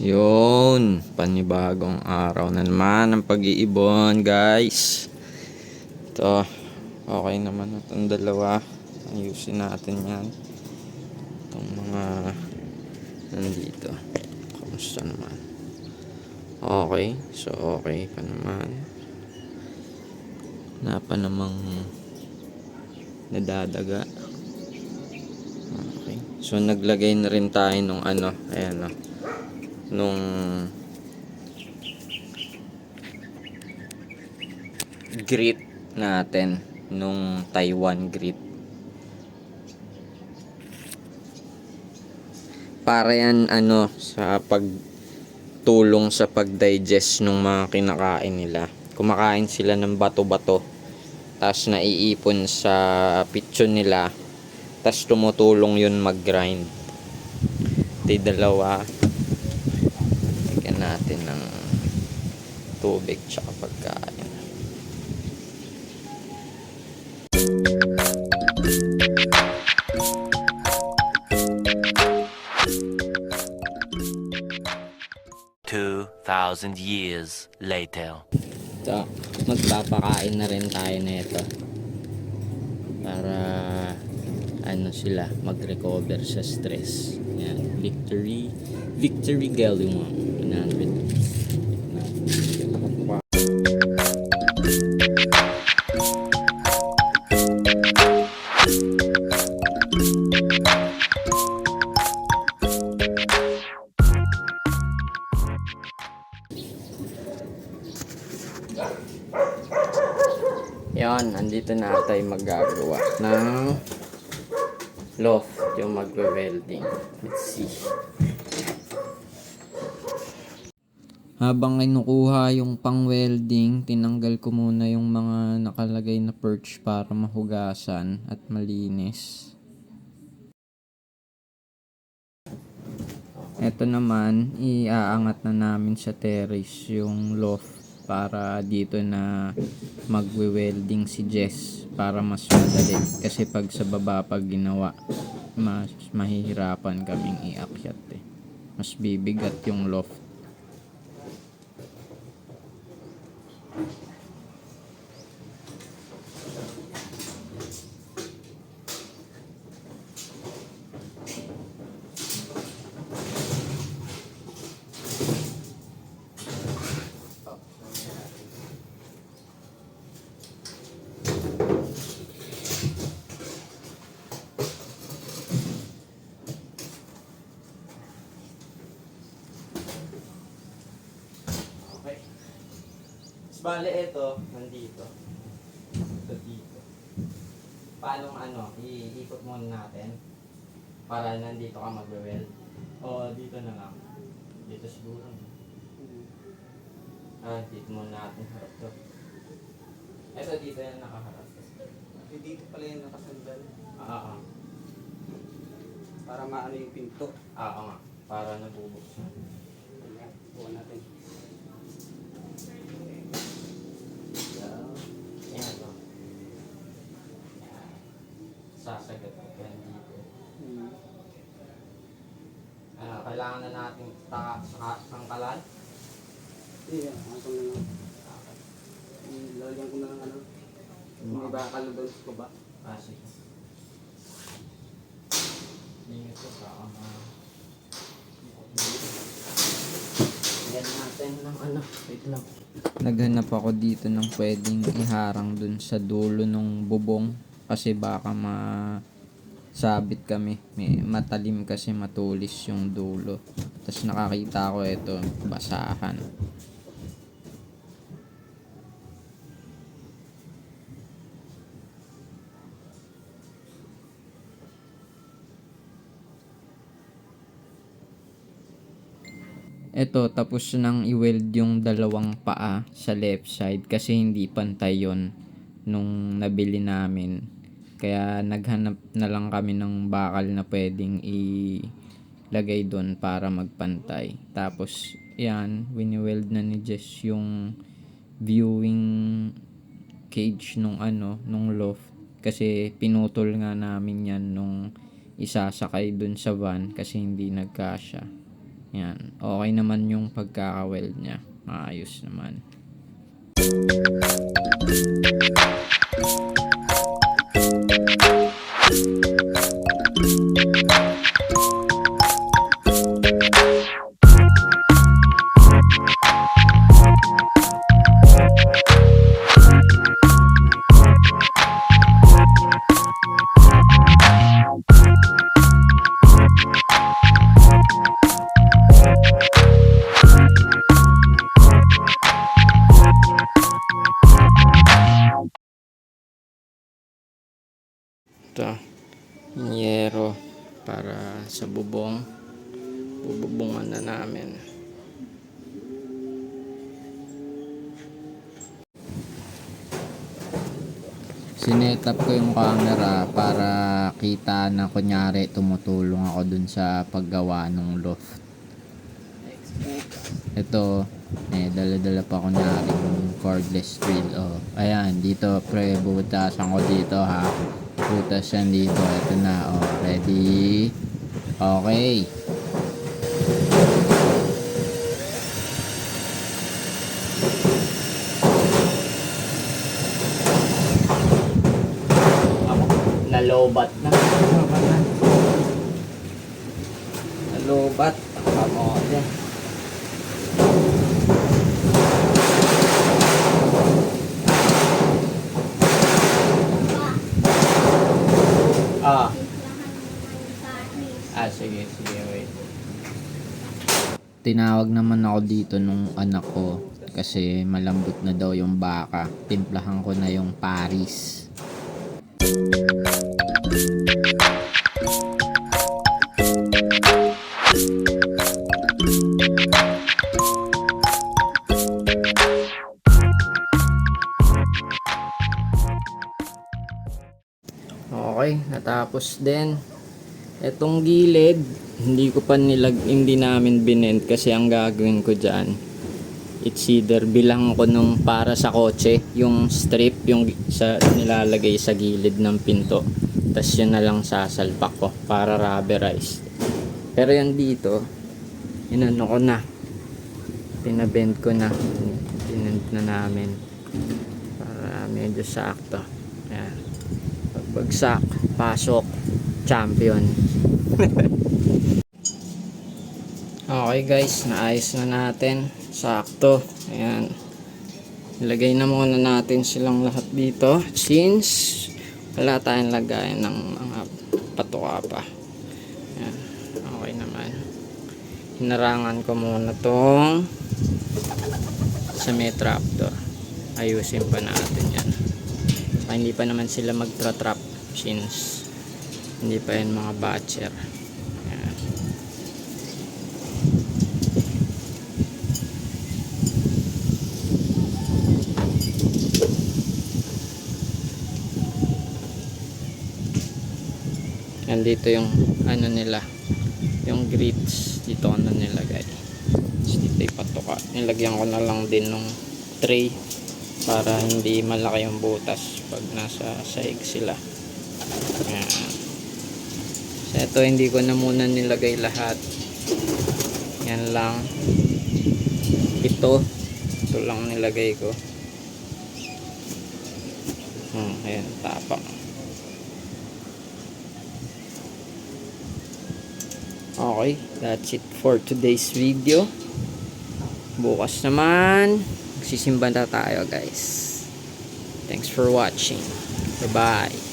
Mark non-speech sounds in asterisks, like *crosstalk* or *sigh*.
Yun, panibagong araw na naman ang pag-iibon, guys. Ito, okay naman na itong dalawa. Ayusin natin yan. Itong mga nandito. Kamusta naman? Okay, so okay pa naman. Wala pa namang nadadaga. Okay. So naglagay na rin tayo nung ano, ayan o. Nung grit natin nung Taiwan grit. Para yan ano sa pagtulong sa pag-digest ng mga kinakain nila. Kumakain sila ng bato-bato. Tapos naiipon sa pitsyon nila. Tapos tumutulong yun mag-grind. Ito dalawa. Natin ng tubig tsaka pagkain. Two thousand years later. So, magpapakain na rin tayo nito. Para ano sila, mag-recover sa stress. Yan, victory, victory gallium 100. Yan, andito na tayo magagawa ng loft, yung magwe-welding. Let's see. Habang kinukuha yung pang-welding, tinanggal ko muna yung mga nakalagay na perch para mahugasan at malinis. Ito naman, iaangat na namin sa terrace yung loft para dito na magwe-welding si Jess para mas madali. Kasi pag sa baba pag ginawa, mas mahihirapan kaming iakyat eh. Mas bibigat yung loft. Okay. Mas bale ito, nandito. Ito dito. Paano ano, iikot muna natin para nandito ka magwe-weld. O dito na lang. Dito siguro. Ah, dito muna natin harap to. Ito dito yan nakaharap. Eh, dito pala yung nakasandal. Ah, ah, Para maano yung pinto. ah, ah, nga. Para nabubuksan. Ayan, buwan natin. Yan, no? Yan. Sasagat ko yan dito. Hmm. Ano, kailangan na natin ta sa sangkalan. Iya, ako na lang. Lalagyan ko na lang ano. May bakal na doon sa baba. Ah, sige. Ingat ko sa ama. Natin ng ano. Wait lang. Naghanap ako dito ng pwedeng iharang dun sa dulo ng bubong. Kasi baka ma sabit kami. May matalim kasi matulis yung dulo. Tapos nakakita ko ito, basahan. Ito, tapos nang i-weld yung dalawang paa sa left side kasi hindi pantay yon nung nabili namin. Kaya naghanap na lang kami ng bakal na pwedeng ilagay doon para magpantay. Tapos, yan, wini-weld na ni Jess yung viewing cage nung ano, nung loft. Kasi pinutol nga namin yan nung isasakay dun sa van kasi hindi nagkasya. Yan. Okay naman yung pagkaka-weld niya. Maayos naman. Ito. Bubong. Bububungan na namin. Sinetap ko yung camera para kita na kunyari tumutulong ako dun sa paggawa ng loft. Ito, eh, dala-dala pa kunyari yung cordless drill. Oh, ayan, dito pre, butasan ko dito ha. Butas yan dito. Ito na, oh, ready? Okay. Nalobat na. Nalobat. Sige, sige, wait. Tinawag naman ako dito nung anak ko kasi malambot na daw yung baka. Timplahan ko na yung Paris. Okay, natapos din. Etong gilid, hindi ko pa nilag, hindi namin binend kasi ang gagawin ko dyan, it's either bilang ko nung para sa kotse, yung strip, yung sa, nilalagay sa gilid ng pinto. Tapos yun na lang sasalpak ko para rubberize. Pero yan dito, inano ko na. Pinabend ko na. Pinend na namin. Para medyo sakto. Ayan. Pagbagsak, pasok, champion. *laughs* okay guys, naayos na natin. Sakto. Ayan. Ilagay na muna natin silang lahat dito. Since wala tayong lagayan ng mga patuka pa. Ayan. Okay naman. Hinarangan ko muna tong sa may trapdoor. Ayusin pa natin yan. Saka hindi pa naman sila magtra-trap since hindi pa yan mga batcher. Ayan. Yan dito yung ano nila yung grits dito na nilagay Tapos dito ipatuka nilagyan ko na lang din ng tray para hindi malaki yung butas pag nasa saig sila Ayan. So ito hindi ko na muna nilagay lahat yan lang ito ito lang nilagay ko hmm, ayan tapak Okay, that's it for today's video. Bukas naman, magsisimba na tayo guys. Thanks for watching. Bye-bye.